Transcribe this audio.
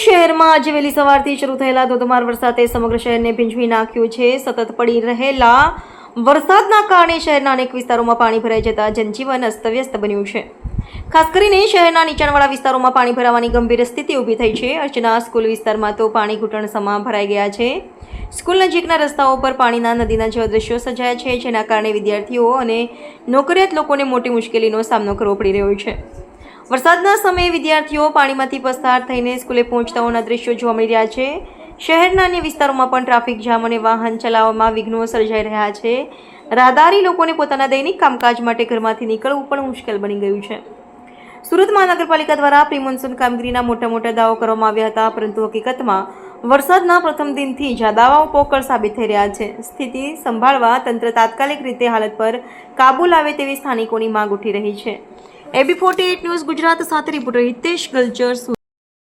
શહેરમાં આજે વહેલી સવારથી શરૂ થયેલા ધોધમાર વરસાદે સમગ્ર શહેરને ભીંજવી નાખ્યું છે. સતત પડી રહેલા વરસાદના કારણે શહેરના અનેક વિસ્તારોમાં પાણી ભરાઈ જતા જનજીવન અસ્તવ્યસ્ત બન્યું છે. ખાસ કરીને શહેરના નીચાણવાળા વિસ્તારોમાં પાણી ભરાવાની ગંભીર સ્થિતિ ઊભી થઈ છે. અર્ચના સ્કૂલ વિસ્તારમાં તો પાણી ઘૂંટણસમા ભરાઈ ગયા છે. સ્કૂલ નજીકના રસ્તાઓ પર પાણીના નદીના જેવા દ્રશ્યો સજાયા છે, જેના કારણે વિદ્યાર્થીઓ અને નોકરિયાત લોકોને મોટી મુશ્કેલીનો સામનો કરવો પડી રહ્યો છે. વરસાદના સમયે વિદ્યાર્થીઓ પાણીમાંથી પસાર થઈને સ્કૂલે પહોંચતા હોવાના દ્રશ્યો જોવા મળી રહ્યા છે. શહેરના અન્ય વિસ્તારોમાં પણ ટ્રાફિક જામ અને વાહન ચલાવવામાં વિઘ્નો સર્જાઈ રહ્યા છે. રાહદારી લોકોને પોતાના દૈનિક કામકાજ માટે ઘરમાંથી નીકળવું પણ મુશ્કેલ બની ગયું છે. સુરત મહાનગરપાલિકા દ્વારા પ્રી કામગીરીના મોટા મોટા દાવો કરવામાં આવ્યા હતા, પરંતુ હકીકતમાં વરસાદના પ્રથમ દિનથી જ આ દાવાઓ પોકળ સાબિત થઈ રહ્યા છે. સ્થિતિ સંભાળવા તંત્ર તાત્કાલિક રીતે હાલત પર કાબુ લાવે તેવી સ્થાનિકોની માંગ ઉઠી રહી છે. એબી ફોર્ટી ન્યૂઝ ગુજરાત સાથે રિપોર્ટર હિતેશ ગલચર